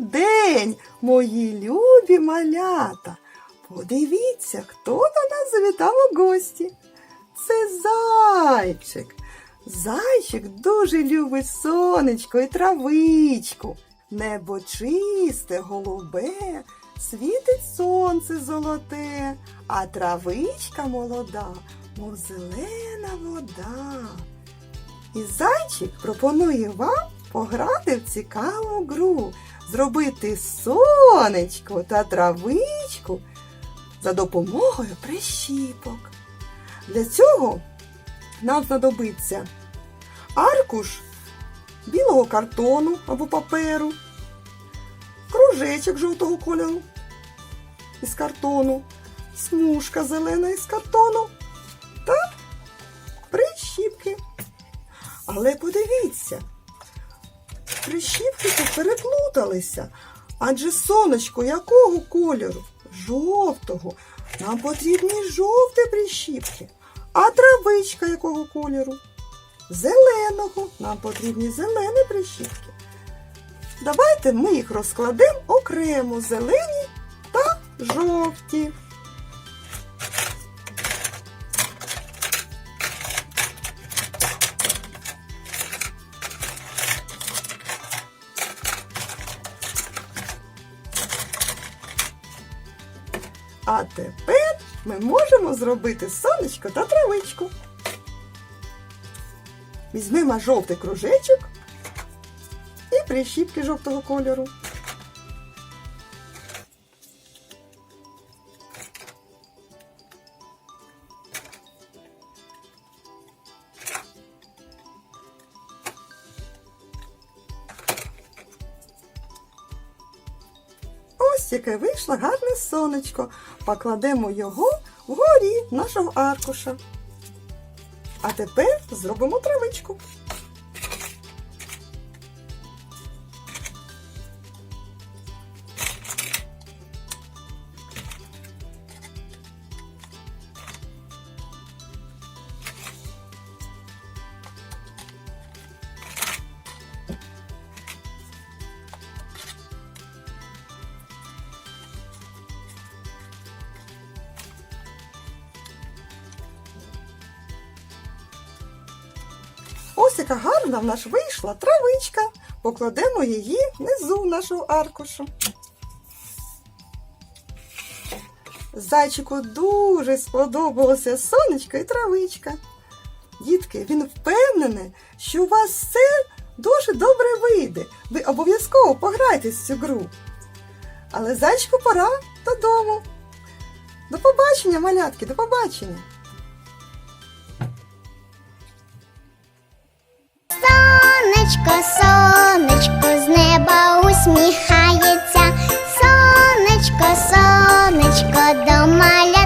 день, мої любі малята. Подивіться, хто до нас завітав у гості. Це зайчик. Зайчик дуже любить сонечко і травичку. Небо чисте, голубе, світить сонце золоте, а травичка молода, мов зелена вода. І зайчик пропонує вам пограти в цікаву гру, зробити сонечко та травичку за допомогою прищіпок. Для цього нам знадобиться аркуш білого картону або паперу, кружечок жовтого кольору із картону, смужка зелена із картону та прищіпки. Але подивіться, прищіпки тут переплуталися. Адже сонечко якого кольору? Жовтого. Нам потрібні жовті прищіпки. А травичка якого кольору? Зеленого. Нам потрібні зелені прищіпки. Давайте ми їх розкладемо окремо зелені та жовті. А тепер ми можемо зробити сонечко та травичку. Візьмемо жовтий кружечок і прищіпки жовтого кольору. Ось яке вийшло гарне сонечко. Покладемо його вгорі нашого аркуша. А тепер зробимо травичку. Ось яка гарна в нас вийшла травичка. Покладемо її внизу нашого аркушу. Зайчику дуже сподобалося сонечко і травичка. Дітки, він впевнений, що у вас все дуже добре вийде. Ви обов'язково пограйтесь в цю гру. Але зайчику пора додому. До побачення, малятки, до побачення! Сонечко, сонечко з неба усміхається, сонечко, сонечко до маля.